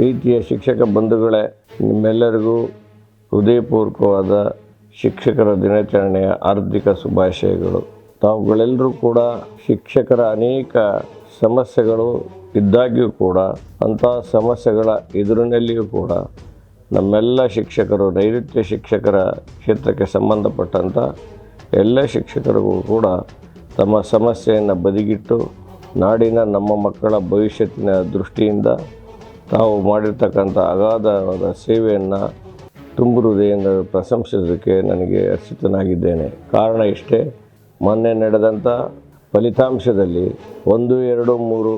ಪ್ರೀತಿಯ ಶಿಕ್ಷಕ ಬಂಧುಗಳೇ, ನಿಮ್ಮೆಲ್ಲರಿಗೂ ಹೃದಯಪೂರ್ವಕವಾದ ಶಿಕ್ಷಕರ ದಿನಾಚರಣೆಯ ಆರ್ಥಿಕ ಶುಭಾಶಯಗಳು. ತಾವುಗಳೆಲ್ಲರೂ ಕೂಡ ಶಿಕ್ಷಕರ ಅನೇಕ ಸಮಸ್ಯೆಗಳು ಇದ್ದಾಗ್ಯೂ ಕೂಡ, ಅಂಥ ಸಮಸ್ಯೆಗಳ ಎದುರಿನಲ್ಲಿಯೂ ಕೂಡ ನಮ್ಮೆಲ್ಲ ಶಿಕ್ಷಕರು, ನೈಋತ್ಯ ಶಿಕ್ಷಕರ ಕ್ಷೇತ್ರಕ್ಕೆ ಸಂಬಂಧಪಟ್ಟಂಥ ಎಲ್ಲ ಶಿಕ್ಷಕರಿಗೂ ಕೂಡ ತಮ್ಮ ಸಮಸ್ಯೆಯನ್ನು ಬದಿಗಿಟ್ಟು, ನಾಡಿನ ನಮ್ಮ ಮಕ್ಕಳ ಭವಿಷ್ಯತ್ತಿನ ದೃಷ್ಟಿಯಿಂದ ತಾವು ಮಾಡಿರ್ತಕ್ಕಂಥ ಅಗಾಧವಾದ ಸೇವೆಯನ್ನು ತುಂಬು ಹೃದಯದಿಂದ ಪ್ರಶಂಸಿಸೋದಕ್ಕೆ ನನಗೆ ಹರ್ಷಿತನಾಗಿದ್ದೇನೆ ಕಾರಣ ಇಷ್ಟೇ, ಮೊನ್ನೆ ನಡೆದಂಥ ಫಲಿತಾಂಶದಲ್ಲಿ ಒಂದು, ಎರಡು, ಮೂರು,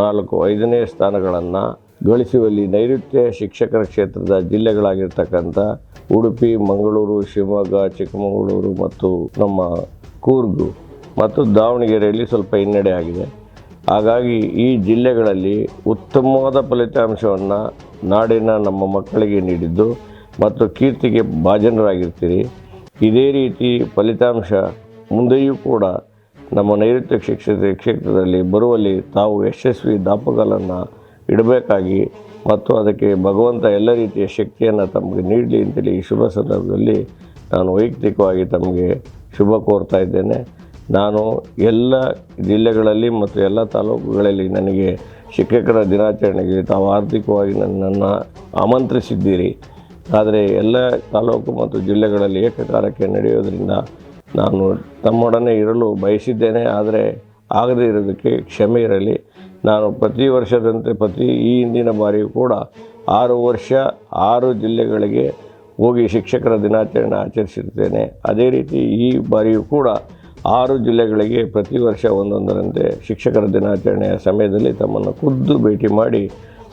ನಾಲ್ಕು, ಐದನೇ ಸ್ಥಾನಗಳನ್ನು ಗಳಿಸುವಲ್ಲಿ ನೈಋತ್ಯ ಶಿಕ್ಷಕರ ಕ್ಷೇತ್ರದ ಜಿಲ್ಲೆಗಳಾಗಿರ್ತಕ್ಕಂಥ ಉಡುಪಿ, ಮಂಗಳೂರು, ಶಿವಮೊಗ್ಗ, ಚಿಕ್ಕಮಗಳೂರು ಮತ್ತು ನಮ್ಮ ಕೂರ್ಗು ಮತ್ತು ದಾವಣಗೆರೆಯಲ್ಲಿ ಸ್ವಲ್ಪ ಹಿನ್ನಡೆ ಆಗಿದೆ. ಹಾಗಾಗಿ ಈ ಜಿಲ್ಲೆಗಳಲ್ಲಿ ಉತ್ತಮವಾದ ಫಲಿತಾಂಶವನ್ನು ನಾಡಿನ ನಮ್ಮ ಮಕ್ಕಳಿಗೆ ನೀಡಿದ್ದು ಮತ್ತು ಕೀರ್ತಿಗೆ ಭಾಜನರಾಗಿರ್ತೀರಿ. ಇದೇ ರೀತಿ ಫಲಿತಾಂಶ ಮುಂದೆಯೂ ಕೂಡ ನಮ್ಮ ನೈಋತ್ಯ ಶಿಕ್ಷಕ ಕ್ಷೇತ್ರದಲ್ಲಿ ಬರುವಲ್ಲಿ ತಾವು ಯಶಸ್ವಿ ದಾಪುಗಳನ್ನು ಇಡಬೇಕಾಗಿ ಮತ್ತು ಅದಕ್ಕೆ ಭಗವಂತ ಎಲ್ಲ ರೀತಿಯ ಶಕ್ತಿಯನ್ನು ತಮಗೆ ನೀಡಲಿ ಅಂತೇಳಿ ಈ ಶುಭ ಸಂದರ್ಭದಲ್ಲಿ ನಾನು ವೈಯಕ್ತಿಕವಾಗಿ ತಮಗೆ ಶುಭ ಕೋರ್ತಾ ಇದ್ದೇನೆ. ನಾನು ಎಲ್ಲ ಜಿಲ್ಲೆಗಳಲ್ಲಿ ಮತ್ತು ಎಲ್ಲ ತಾಲೂಕುಗಳಲ್ಲಿ ನನಗೆ ಶಿಕ್ಷಕರ ದಿನಾಚರಣೆಗೆ ತಾವು ಆರ್ಥಿಕವಾಗಿ ನನ್ನನ್ನು ಆಮಂತ್ರಿಸಿದ್ದೀರಿ. ಆದರೆ ಎಲ್ಲ ತಾಲೂಕು ಮತ್ತು ಜಿಲ್ಲೆಗಳಲ್ಲಿ ಏಕಕಾಲಕ್ಕೆ ನಡೆಯೋದರಿಂದ ನಾನು ತಮ್ಮೊಡನೆ ಇರಲು ಬಯಸಿದ್ದೇನೆ. ಆದರೆ ಆಗದೇ ಇರೋದಕ್ಕೆ ಕ್ಷಮೆ ಇರಲಿ. ನಾನು ಪ್ರತಿ ವರ್ಷದಂತೆ ಪ್ರತಿ ಈ ಹಿಂದಿನ ಬಾರಿಯೂ ಕೂಡ ಆರು ವರ್ಷ ಆರು ಜಿಲ್ಲೆಗಳಿಗೆ ಹೋಗಿ ಶಿಕ್ಷಕರ ದಿನಾಚರಣೆ ಆಚರಿಸಿರ್ತೇನೆ. ಅದೇ ರೀತಿ ಈ ಬಾರಿಯೂ ಕೂಡ ಆರು ಜಿಲ್ಲೆಗಳಿಗೆ ಪ್ರತಿ ವರ್ಷ ಒಂದೊಂದರಂತೆ ಶಿಕ್ಷಕರ ದಿನಾಚರಣೆಯ ಸಮಯದಲ್ಲಿ ತಮ್ಮನ್ನು ಖುದ್ದು ಭೇಟಿ ಮಾಡಿ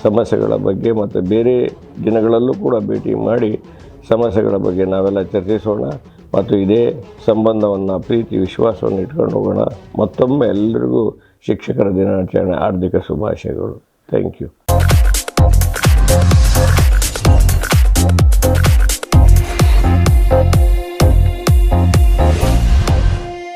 ಸಮಸ್ಯೆಗಳ ಬಗ್ಗೆ ಮತ್ತು ಬೇರೆ ದಿನಗಳಲ್ಲೂ ಕೂಡ ಭೇಟಿ ಮಾಡಿ ಸಮಸ್ಯೆಗಳ ಬಗ್ಗೆ ನಾವೆಲ್ಲ ಚರ್ಚಿಸೋಣ ಮತ್ತು ಇದೇ ಸಂಬಂಧವನ್ನು, ಪ್ರೀತಿ, ವಿಶ್ವಾಸವನ್ನು ಇಟ್ಕೊಂಡು ಹೋಗೋಣ. ಮತ್ತೊಮ್ಮೆ ಎಲ್ಲರಿಗೂ ಶಿಕ್ಷಕರ ದಿನಾಚರಣೆ ಆರ್ಥಿಕ ಶುಭಾಶಯಗಳು. Thank you